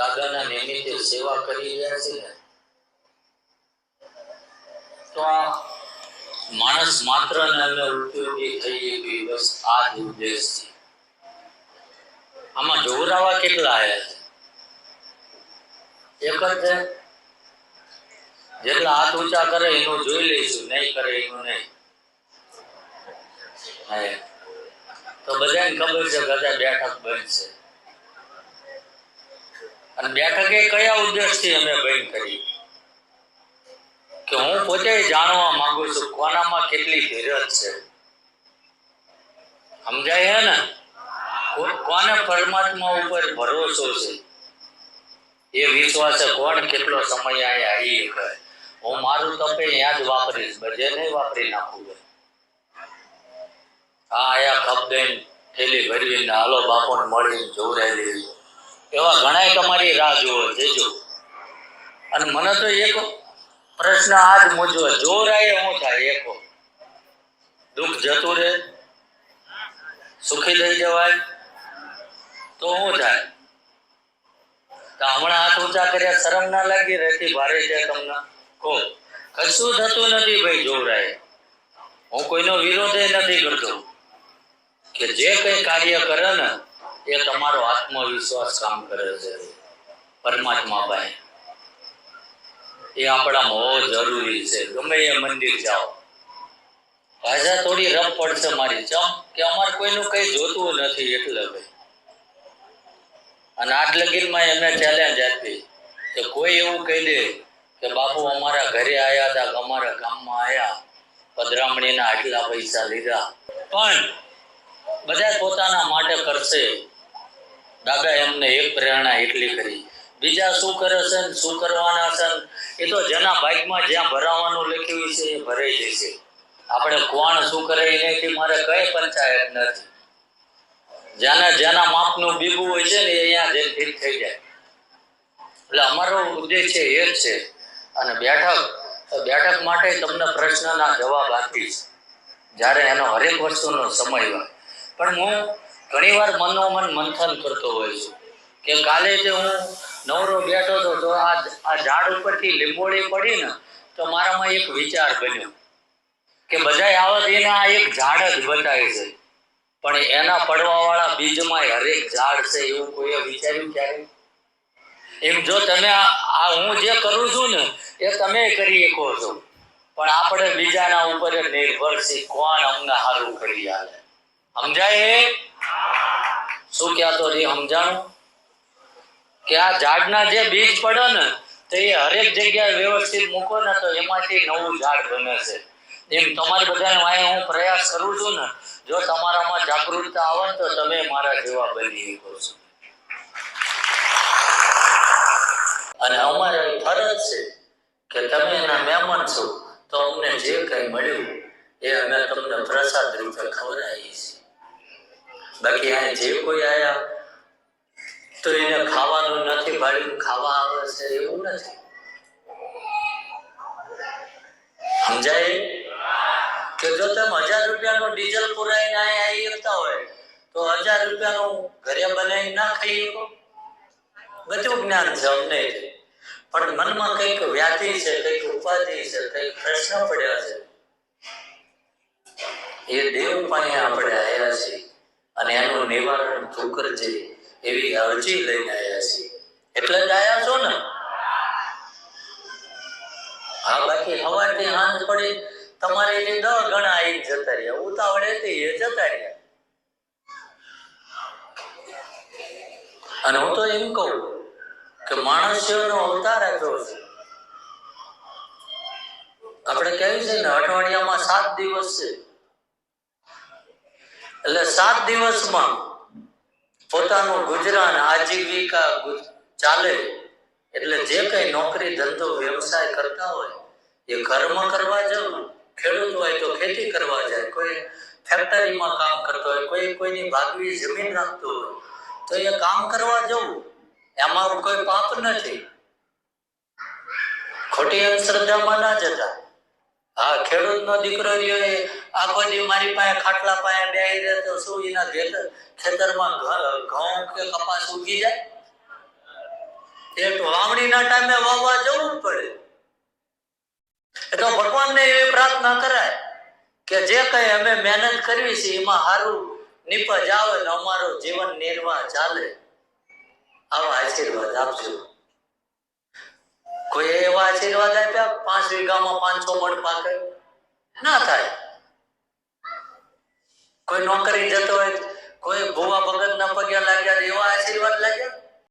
દાદાના નિમિત્તે સેવા કરી રહ્યા છે ને, તો આ માણસ માત્ર ને અમે ઉપયોગી થઈએ એવી બસ આ જ ઉદ્દેશ છે. આમાં જોરાવા કેટલા આવ્યા છે? એક જ છે? જેટલા હાથ ઊંચા કરે એનું જોઈ લઈશું, નહીં કરે એનું નહીં. તો બધાને ખબર છે બધા બેઠક બંધ છે. અને બેઠકે કયા ઉદ્દેશથી અમે બંધ કરી? કે હું પોતે જાણવા માંગુ છું કોનામાં કેટલી ધીરજ છે. સમજાય હે ને? કોને પરમાત્મા ઉપર ભરોસો છે? એ વિશ્વાસે કોણ કેટલો સમય આયા એ કહે હું મારું તપે ત્યાં જ વાપરીશ બજે નહીં વાપરી નાખું હા આયા ખપ થેલી ભરવીને હાલો બાપોને મળીને જોવરાઈ લેવી. એવા ઘણાય તમારી રાહ જોવો જેજો. અને મને તો એકો પ્રશ્ન આ જ મૂંઝવે જોરાય હું થાય, એકો દુઃખ જતું રહે, સુખી થઈ જવાય, તો હું થાય? તો હમણાં હાથ ઊંચા કર્યા, શરમ ના લાગી રહેતી ભારે છે તમને. કહો, કશું થતું નથી ભાઈ જોવરાય હું કોઈનો વિરોધ નથી કરતો. કે જે કઈ કાર્ય કરે ને એ તમારો આત્મવિશ્વાસ કામ કરે છે. પરમાત્મા ભાઈ એ આપણામાં બહુ જરૂરી છે. ગમે એ મંદિર જાઓ. ભાષા થોડી રફ પડશે મારી. ચમ કે અમારે કોઈનું કઈ જોતું નથી એટલે ભાઈ અને આટ લગીનમાં એમને ચેલેન્જ આપી કે કોઈ એવું કહી દે કે બાપુ અમારા ઘરે આયા હતા અમારા ગામમાં આયા. પધરામણીના આટલા પૈસા લીધા. પણ બધા પોતાના માટે કરશે. દાદા એમને એક પ્રેરણા એટલી કરી. બીજા શું કરે છે શું કરવાના છે એ તો જેના ભાગમાં જ્યાં ભરાવાનું લખ્યું છે એ ભરાઈ જશે. આપણે કોણ શું કરે એનાથી મારે કઈ પંચાયત નથી. જેના જેના માપનું બીબું હોય છે ને એ અહીંયા જે ફીટ થઈ જાય. એટલે અમારો ઉદ્દેશ્ય એ જ છે. અને બેઠક બેઠક માટે તમને પ્રશ્નના જવાબ આપીશ. જ્યારે એનો હરેક વસ્તુનો સમય હોય. પણ હું ઘણીવાર મનોમન મંથન કરતો હોય છે. કે કાલે જે હું નવરો બેઠો હતો, તો આ આ ઝાડ ઉપરથી લીંબોળી પડી ને તો મારામાં એક વિચાર બન્યો. કે બધાય આવત એના આ એક ઝાડ જ બતાવે છે. પણ એના પડવાવાળા બીજમાં હરેક ઝાડ છે એવું કોઈએ વિચાર્યું ક્યારે એમ જો તમે આ હું જે કરું છું ને, એ તમે કરી શકો છો. પણ આપણે બીજાના ઉપર નિર્ભર છે કોણ અમને સારું કરી આલે? સમજાય શું કહેતો રે સમજાણું? કે આ ઝાડના જે બીજ પડે ને, તો એ હરેક જગ્યાએ વ્યવસ્થિત મૂકો ને તો એમાંથી નવું ઝાડ બને છે. એમ તમારે બધાને વાંહે હું પ્રયાસ કરું છું ને, જો તમારામાં જાગૃતતા આવે તો તમે મારા જેવા બની શકો છો. અને અમારે ફરજ છે કે તમે એના મહેમાન છો, તો અમને જે કંઈ મળ્યું એ અમે તમને પ્રસાદ રૂપે ખવડાવીએ છીએ. બાકી આ જે કોઈ આયા તો એને ખાવાનું નથી ભાડ્યું ખાવા આવે છે એવું નથી. સમજાય? કે જો તમે હજાર રૂપિયાનું ડીઝલ પુરાઈને અહીંયા આવી શકતા હોય, તો હજાર રૂપિયાનું ઘરે બનાવી ના ખાઈ શકો. બધું જ્ઞાન છે અમને. પણ મનમાં કંઈક વ્યાધિ છે, કંઈક ઉપાધિ છે, કંઈક પ્રશ્ન પડ્યા છે. એ દેવ પાસે આપણે આવ્યા છીએ અને એનું નિવારણ તું કરજે એવી અરજી લઈને આવ્યા છીએ. એટલે જ આવ્યા છો ને? હા બાકી હવાથી હાથ પડે, તમારે જે દ ગણા આવી જતા રહ્યા. ઉતાવળે તે એ જતા રહ્યા. અને હું તો એમ કહું કે માણસનો અવતાર આપ્યો છે. આપણે કહ્યું છે ને, અઠવાડિયામાં સાત દિવસ છે. એટલે સાત દિવસમાં પોતાનું ગુજરાન આજીવિકા ચાલે. એટલે જે કઈ નોકરી, ધંધો, વ્યવસાય કરતા હોય, એ કર્મ કરવા જવું, ખેડૂત હોય તો ખેતી કરવા જાય. કોઈ ફેક્ટરીમાં કામ કરતો હોય, કોઈ કોઈની ભાગવી જમીન રાખતો હોય, તો એ કામ કરવા જવું. એમાં કોઈ પાપ નથી. ખોટી અંધશ્રદ્ધામાં ના જતા. હા ખેડૂતનો દીકરો એ આખો દી મારી પાસે ખાટલા પાસે બેહી રહે તો શું એના ખેતરમાં ઘઉં કે કપાસ ઉગી જાય? એક વાવણીના ટાઈમે વાવવા જવું પડે. એટલે ભગવાનને એવી પ્રાર્થના કરાય કે જે કઈ અમે મહેનત કરવી છે, એમાં સારું નિપજ આવે ને અમારો જીવન નિર્વાહ ચાલે. આવા આશીર્વાદ આપજો. કોઈ એવા આશીર્વાદ આપ્યા? પાંચ વીઘામાં પાંચસો મણ પાકે? ના થાય. કોઈ નોકરી જતો હોય કોઈ ભૂવા ભગત ના પગ્યા લાગ્યા એવા આશીર્વાદ લાગ્યા?